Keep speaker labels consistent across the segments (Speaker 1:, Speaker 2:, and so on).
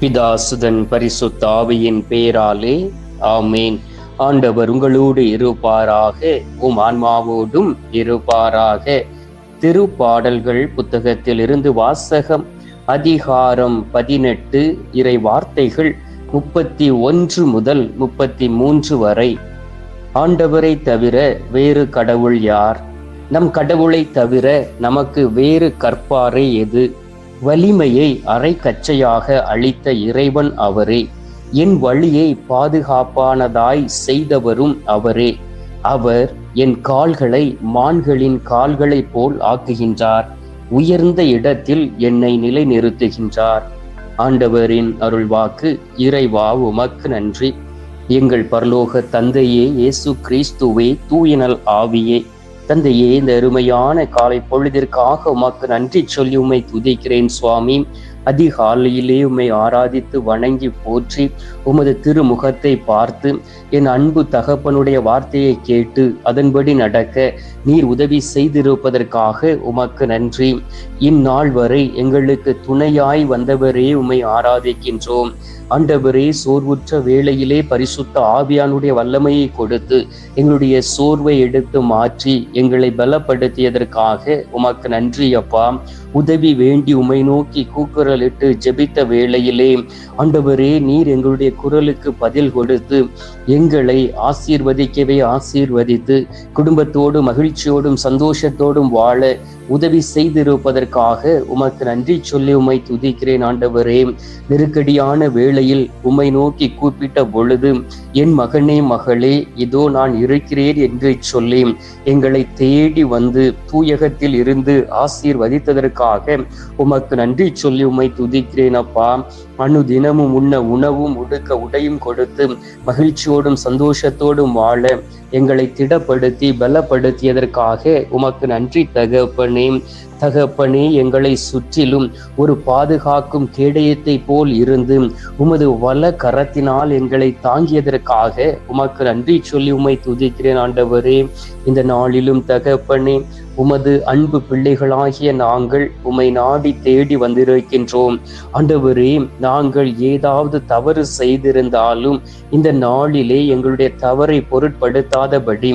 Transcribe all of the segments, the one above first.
Speaker 1: பிதாசுதன் பரிசுத்த ஆவியின் பேராலே ஆமேன். ஆண்டவர் உங்களோடு இருப்பாராக உம் ஆன்மாவோடும் இருப்பாராக. திருப்பாடல்கள் புத்தகத்தில் இருந்து வாசகம் அதிகாரம் பதினெட்டு இறை வார்த்தைகள் முப்பத்தி ஒன்று முதல் முப்பத்தி மூன்று வரை. ஆண்டவரை தவிர வேறு கடவுள் யார்? நம் கடவுளை தவிர நமக்கு வேறு கற்பாரை எது? வலிமையை அரை கச்சையாக அளித்த இறைவன் அவரே. என் வழியை பாதுகாப்பானதாய் செய்தவரும் அவரே. அவர் என் கால்களை மான்களின் கால்களைப் போல் ஆக்குகின்றார். உயர்ந்த இடத்தில் என்னை நிலைநிறுத்துகின்றார். ஆண்டவரின் அருள்வாக்கு இறைவா உமக்கு நன்றி. எங்கள் பரலோக தந்தையே இயேசு கிறிஸ்துவே தூயனல் ஆவியே. தந்தையே இந்த அருமையான காலை பொழுதிற்காக உமக்கு நன்றி சொல்லி உம்மை துதிக்கிறேன் சுவாமி. அதிகாலையிலே உம்மை ஆராதித்து வணங்கி போற்றி உமது திருமுகத்தை பார்த்து என் அன்பு தகப்பனுடைய வார்த்தையை கேட்டு அதன்படி நடக்க நீர் உதவி செய்திருப்பதற்காக உமக்கு நன்றி. இந்நாள் வரை எங்களுக்கு துணையாய் வந்தவரே உம்மை ஆராதிக்கின்றோம். ஆண்டவரே சோர்வுற்ற வேளையிலே பரிசுத்த ஆவியானுடைய வல்லமையை கொடுத்து எங்களுடைய சோர்வை எடுத்து மாற்றி எங்களை பலப்படுத்தியதற்காக உமக்கு நன்றி அப்பா. உதவி வேண்டி உமை நோக்கி கூக்குரலிட்டு ஜெபித்த வேளையிலே ஆண்டவரே நீர் எங்களுடைய குரலுக்கு பதில் கொடுத்து எங்களை ஆசீர்வதிக்கவே ஆசீர்வதித்து குடும்பத்தோடு மகிழ்ச்சியோடும் சந்தோஷத்தோடும் வாழ உதவி செய்திருப்பதற்காக உமக்கு நன்றி சொல்லி உம்மை துதிக்கிறேன் ஆண்டவரே. நெருக்கடியான வேளையில் உம்மை நோக்கி கூப்பிட்ட பொழுது என் மகனே மகளே இதோ நான் இருக்கிறேன் என்று சொல்லி எங்களை தேடி வந்து தூயகத்தில் இருந்து ஆசீர்வதித்ததற்கு ஆசீர்வதித்ததற்காக உமக்கு நன்றி சொல்லி உமை துதிக்கிறேன் அப்பா. அணு தினமும் உண்ண உணவும் உடுக்க உடையும் கொடுத்து மகிழ்ச்சியோடும் சந்தோஷத்தோடும் வாழ எங்களை திடப்படுத்தி பலப்படுத்தியதற்காக உமக்கு நன்றி தகப்பனே. தகப்பனே எங்களை சுற்றிலும் ஒரு பாதுகாக்கும் கேடயத்தை போல் இருந்து உமது வல கரத்தினால் எங்களை தாங்கியதற்காக உமக்கு நன்றி சொல்லி உமை துதிக்கிறேன் ஆண்டவரே. இந்த நாளிலும் தகப்பனே உமது அன்பு பிள்ளைகளாகிய நாங்கள் உம்மை நாடி தேடி வந்திருக்கின்றோம். ஆண்டவரே நாங்கள் ஏதாவது தவறு செய்திருந்தாலும் இந்த நாளிலே எங்களுடைய தவறை பொருட்படுத்தாதபடி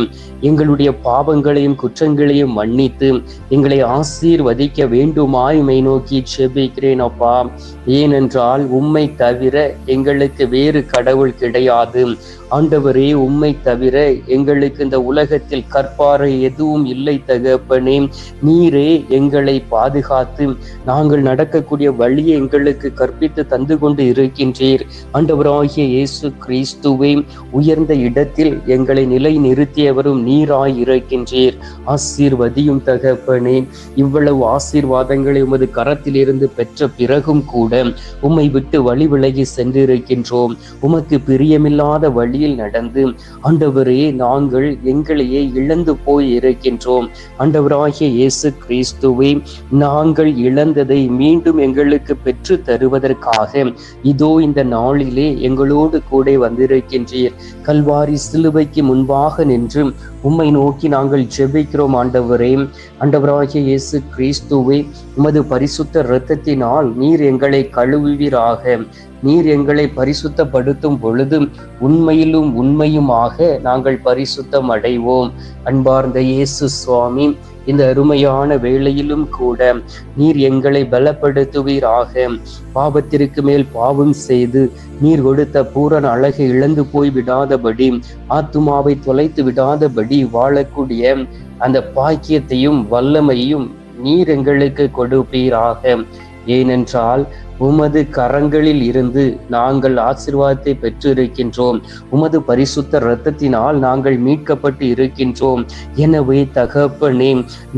Speaker 1: எங்களுடைய பாவங்களையும் குற்றங்களையும் மன்னித்து எங்களை ஆசீர்வதிக்க வேண்டுமாய் மை நோக்கி செபிக்கிறேன் அப்பா. ஏனென்றால் உம்மை தவிர எங்களுக்கு வேறு கடவுள் கிடையாது. ஆண்டவரே உம்மை தவிர எங்களுக்கு இந்த உலகத்தில் கற்பாறை எதுவும் இல்லை தகப்பனே. நீரே எங்களை பாதுகாத்து நாங்கள் நடக்கக்கூடிய வழியை எங்களுக்கு கற்பித்து தந்து கொண்டு இருக்கின்றீர். ஆண்டவராகிய இயேசு கிறிஸ்துவை உயர்ந்த இடத்தில் எங்களை நிலை நிறுத்தியவரும் நீராய் இருக்கின்றீர். ஆசீர்வதியும் தகப்பனே. இவ்வளவு ஆசீர்வாதங்களை உமது கரத்திலிருந்து பெற்ற பிறகும் கூட உம்மை விட்டு வழி விலகி சென்றிருக்கின்றோம். உமக்கு பிரியமில்லாத வழி வழியில் நடந்து ஆண்டவரே நாங்கள் எங்களையே இழந்து போய் இருக்கின்றோம் ஆண்டவராகிய இயேசு கிறிஸ்துவே நாங்கள் இழந்ததை மீண்டும் எங்களுக்கு பெற்று தருவதற்காக இதோ இந்த நாளிலே எங்களோடு கூட வந்திருக்கின்றீர். கல்வாரி சிலுவைக்கு முன்பாக நின்று உம்மை நோக்கி நாங்கள் ஜெபிக்கிறோம் ஆண்டவரே. ஆண்டவராகிய இயேசு கிறிஸ்துவே உமது பரிசுத்த இரத்தத்தினால் நீர் எங்களை கழுவுவீராக. நீர் எங்களை பரிசுத்தப்படுத்தும் பொழுது உண்மையிலும் உண்மையுமாக நாங்கள் பரிசுத்தம் அடைவோம் அன்பார்ந்த இயேசு சுவாமி இந்த அருமையான வேளையிலும் கூட நீர் எங்களை பலப்படுத்துவீராக. பாவத்திற்கு மேல் பாவம் செய்து நீர் கொடுத்த பூரண அழகை இழந்து போய் விடாதபடி ஆத்துமாவை தொலைத்து விடாதபடி வாழக்கூடிய அந்த பாக்கியத்தையும் வல்லமையும் நீர் எங்களுக்கு கொடுப்பீராக. ஏனென்றால் உமது கரங்களில் இருந்து நாங்கள் ஆசிர்வாதத்தை பெற்றிருக்கின்றோம். உமது பரிசுத்த இரத்தத்தினால் நாங்கள் மீட்கப்பட்டு இருக்கின்றோம். எனவே தகப்பனே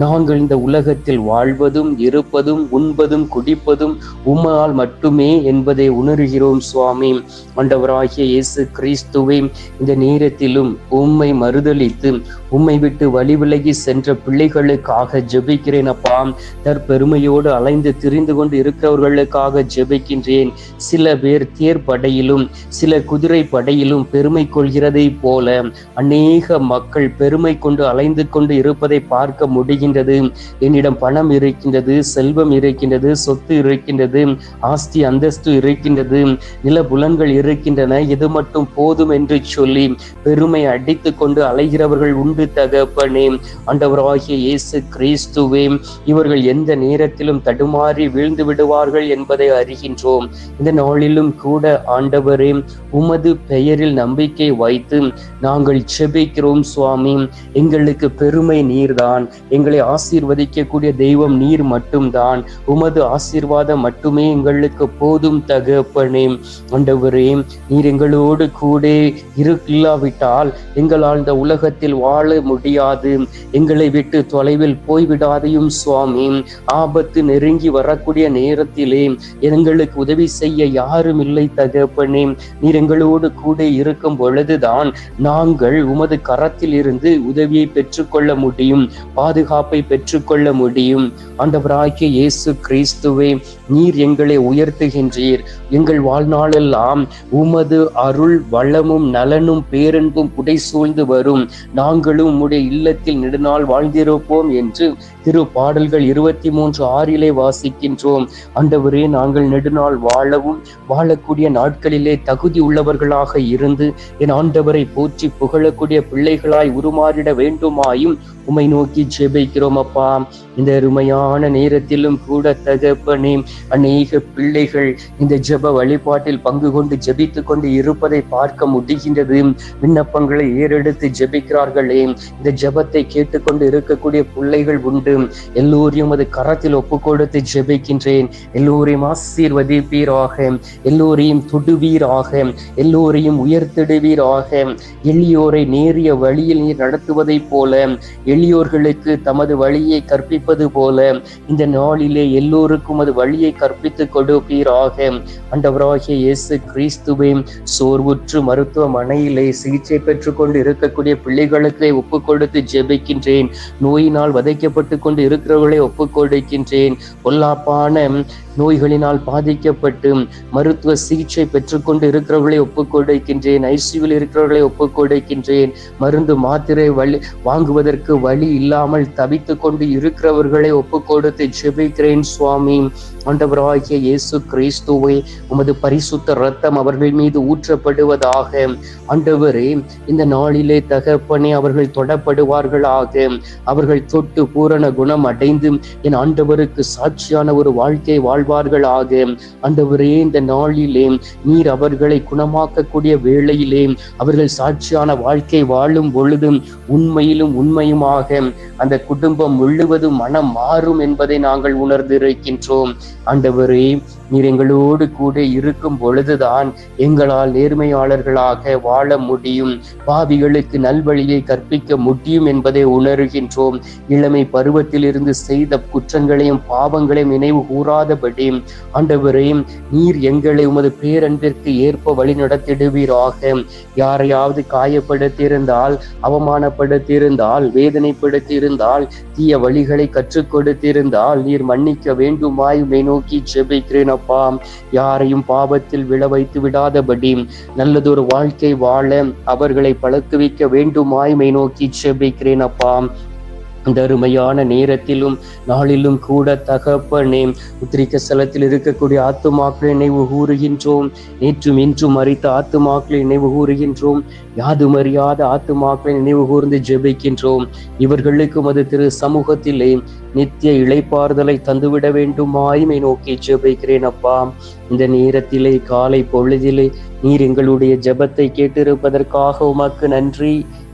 Speaker 1: நாங்கள் இந்த உலகத்தில் வாழ்வதும் இருப்பதும் உண்பதும் குடிப்பதும் உமால் மட்டுமே என்பதை உணர்கிறோம் சுவாமி. ஆண்டவராகிய இயேசு கிறிஸ்துவை இந்த நேரத்திலும் உம்மை மறுதளித்து உம்மை விட்டு வழிவிலகி சென்ற பிள்ளைகளுக்காக ஜெபிக்கிறேன் அப்பா. தற்பெருமையோடு அலைந்து திரிந்து கொண்டு இருக்கிறவர்களுக்காக ஜெபிக்கின்றேன். சில பேர் தேர் படையிலும் சில குதிரை படையிலும் பெருமை கொள்கிறதை போல அநேக மக்கள் பெருமை கொண்டு அலைந்து கொண்டு இருப்பதை பார்க்க முடிகின்றது. என்னிடம் பணம் இருக்கின்றது செல்வம் இருக்கின்றது சொத்து இருக்கின்றது ஆஸ்தி அந்தஸ்து இருக்கின்றது நிலபுலன்கள் இருக்கின்றன. இது மட்டும் போதும் என்று சொல்லி பெருமை அடித்து கொண்டு அலைகிறவர்கள் உண்டு தகப்பனே. ஆண்டவராகிய இயேசு கிறிஸ்துவே இவர்கள் எந்த நேரத்திலும் தடுமாறி வீழ்ந்து விடுவார்கள் என்பதை அறிகின்றோம். இந்த நாளிலும் கூட ஆண்டவரே உமது பெயரில் நம்பிக்கை வைத்து நாங்கள் செபிக்கிறோம் சுவாமி. எங்களுக்கு பெருமை நீர்தான். எங்களை ஆசீர்வதிக்கக்கூடிய தெய்வம் நீர் மட்டும்தான். உமது ஆசீர்வாதம் மட்டுமே எங்களுக்கு போதும் தகப்பனே. ஆண்டவரே நீர் எங்களோடு கூட இல்லாவிட்டால் எங்களால் இந்த உலகத்தில் வாழ முடியாது. எங்களை விட்டு தொலைவில் போய்விடாதையும் சுவாமி. ஆபத்து நெருங்கி வரக்கூடிய நேரத்திலே எங்களுக்கு உதவி செய்ய யாரும் இல்லை தகப்பனே. நீர் எங்களோடு கூட இருக்கும் பொழுதுதான் நாங்கள் உமது கரத்தில் இருந்து உதவியை பெற்றுக்கொள்ள முடியும் பாதுகாப்பை பெற்றுக்கொள்ள முடியும். ஆண்டவராகிய இயேசு கிறிஸ்துவே நீர் எங்களை உயர்த்துகின்றீர். எங்கள் வாழ்நாளெல்லாம் உமது அருள் வளமும் நலனும் பேரன்பும் புடை சூழ்ந்து வரும். நாங்களும் உம்முடைய இல்லத்தில் நெடுநாள் வாழ்ந்திருப்போம் என்று திரு பாடல்கள் இருபத்தி மூன்று ஆறிலே வாசிக்கின்றோம். ஆண்டவரே நாங்கள் நெடுநாள் வாழவும் வாழக்கூடிய நாட்களிலே தகுதி உள்ளவர்களாக இருந்து என் ஆண்டவரை போற்றி புகழக்கூடிய பிள்ளைகளாய் உருமாறிட வேண்டுமாயும் உமை நோக்கி ஜெபிக்கிறோம் அப்பா. இந்த அருமையான நேரத்திலும் கூட தகப்பனே அநேக பிள்ளைகள் இந்த ஜெப வழிபாட்டில் பங்கு கொண்டு ஜெபித்து கொண்டு இருப்பதை பார்க்க முடிகின்றது. விண்ணப்பங்களை ஏறெடுத்து ஜெபிக்கிறார்களே இந்த ஜெபத்தை கேட்டுக்கொண்டு இருக்கக்கூடிய பிள்ளைகள் உண்டு. எல்லோரையும் அது கரத்தில் ஒப்பு கொடுத்து ஜெபிக்கின்றேன். எல்லோரையும் ஆசீர்வதிப்பீராக எல்லோரையும் தொடுவீராக எல்லோரையும் உயர்த்திடுவீராக. எளியோரை நேரிய வழியில் நீர் நடத்துவதைப் போல எளியோர்களுக்கு தமது வழியை கற்பிப்பது போல இந்த நாளிலே எல்லோருக்கும் அது வழியை கற்பித்து கொடுப்பீராக. ஆண்டவராகிய இயேசு கிறிஸ்துவை சோர்வுற்று மருத்துவமனையிலே சிகிச்சை பெற்றுக் கொண்டு இருக்கக்கூடிய பிள்ளைகளுக்கு ஒப்புக் கொடுத்து ஜெபிக்கின்றேன். நோயினால் வதைக்கப்பட்டு கொண்டு இருக்கிறவர்களை ஒப்புக் கொடுக்கின்றேன். பொல்லாப்பான நோய்களினால் பாதிக்கப்பட்டு மருத்துவ சிகிச்சை பெற்றுக்கொண்டு இருக்கிறவர்களை ஒப்புக் கொடுக்கின்றேன். ஐசியூவில் இருக்கிறவர்களை ஒப்புக் கொடுக்கின்றேன். மருந்து மாத்திரை வழி வாங்குவதற்கு வழி இல்லாமல் தவித்து கொண்டு இருக்கிறவர்களை ஒப்புக் கொடுத்து ஜெபிக்கிறேன் சுவாமி. ஆண்டவராகிய இயேசு கிறிஸ்துவை உமது பரிசுத்த ரத்தம் அவர்கள் மீது ஊற்றப்படுவதாக. ஆண்டவரே இந்த நாளிலே தகப்பனே அவர்கள் தொடப்படுவார்களாக. அவர்கள் தொட்டு பூரண குணம் அடைந்து என் ஆண்டவருக்கு சாட்சியான ஒரு வாழ்க்கை வாழ்வார்களாக. ஆண்டவரே இந்த நாளிலே நீர் அவர்களை குணமாக்கக்கூடிய வேளையிலே அவர்கள் சாட்சியான வாழ்க்கை வாழும் பொழுதும் உண்மையிலும் உண்மையுமாக. அந்த குடும்பம் முழுவதும் மனம் மாறும் என்பதை நாங்கள் உணர்ந்திருக்கின்றோம். ஆண்டவரே நீர் எங்களோடு கூட இருக்கும் பொழுதுதான் எங்களால் நேர்மையாளர்களாக வாழ முடியும். பாவிகளுக்கு நல்வழியை கற்பிக்க முடியும் என்பதை உணர்கின்றோம். இளமை பருவத்திலிருந்து செய்த குற்றங்களையும் பாவங்களையும் நினைவு கூறாதபடி ஆண்டவரே நீர் எங்களை உமது பேரன்பிற்கு ஏற்ப வழி நடத்திடுவீராக யாரையாவது காயப்படுத்தியிருந்தால் அவமானப்படுத்தியிருந்தால் வேதனைப்படுத்தியிருந்தால் தீய வழிகளை கற்றுக் கொடுத்திருந்தால் நீர் மன்னிக்க வேண்டுமாய் மேனோ நோக்கி ஜெபிக்கிறேன் அப்பா யாரையும் பாவத்தில் விழ வைத்து விடாதபடி நல்லதொரு வாழ்க்கை வாழ அவர்களை பழக்குவிக்க வேண்டுமாய் உம்மை நோக்கி ஜெபிக்கிறேன் அப்பா இந்த அருமையான நேரத்திலும் நாளிலும் கூட தகப்பனே உத்திரிக்க ஸ்தலத்தில் இருக்கக்கூடிய ஆத்துமாக்களை நினைவு கூறுகின்றோம். நேற்றும் இன்றும் அறித்த ஆத்துமாக்களை நினைவு கூறுகின்றோம். யாதும் அறியாத ஆத்துமாக்களை நினைவு கூர்ந்து ஜெபிக்கின்றோம். இவர்களுக்கும் அது திரு சமூகத்திலே நித்திய இழைப்பாறுதலை தந்துவிட வேண்டுமாயுமே நோக்கி ஜெபிக்கிறேன் அப்பா. இந்த நேரத்திலே காலை பொழுதிலே நீர் எங்களுடைய ஜெபத்தை கேட்டிருப்பதற்காக உமக்கு நன்றி.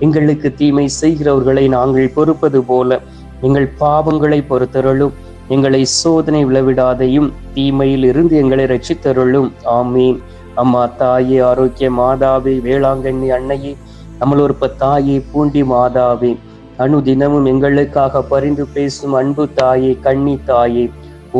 Speaker 1: எங்களுக்கு தீமை செய்கிறவர்களை நாங்கள் பொறுப்பது போல எங்கள் பாவங்களை பொறுத்தருளும். எங்களை சோதனை விளவிடாதையும் தீமையில் இருந்து எங்களை ரட்சித்தருளும் ஆமீன். அம்மா தாயே ஆரோக்கிய மாதாவே வேளாங்கண்ணி அன்னையே நம்மளொருப்ப தாயே பூண்டி மாதாவே அணு தினமும் எங்களுக்காக பரிந்து பேசும் அன்பு தாயே கண்ணி தாயே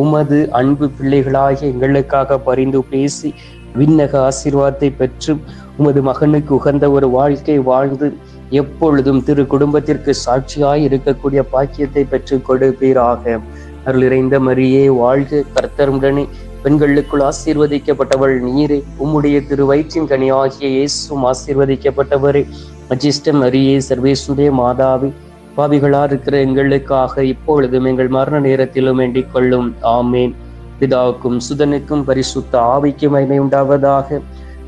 Speaker 1: உமது அன்பு பிள்ளைகளாகிய எங்களுக்காக பரிந்து பேசி விண்ணக ஆசீர்வாதத்தை பெற்று உமது மகனுக்கு உகந்த ஒரு வாழ்க்கை வாழ்ந்து எப்பொழுதும் திரு குடும்பத்திற்கு சாட்சியாய் இருக்கக்கூடிய பாக்கியத்தை பெற்று கொடுப்பீராக. அருள் இறைந்த மரியே வாழ்க கர்த்தருடனே. பெண்களுக்குள் ஆசீர்வதிக்கப்பட்டவள் நீரே. உம்முடைய திரு வயிற்றின் கனி ஆகிய இயேசும் ஆசீர்வதிக்கப்பட்டவரே. அஜிஷ்டம் மரியே சர்வேசுடைய மாதாவி. பாவிகளா இருக்கிற எங்களுக்காக இப்பொழுதும் எங்கள் மரண நேரத்திலும் வேண்டிக் கொள்ளும். ஆமேன். பிதாவுக்கும் சுதனுக்கும் பரிசுத்த ஆவிக்கும் மைமை உண்டாவதாக.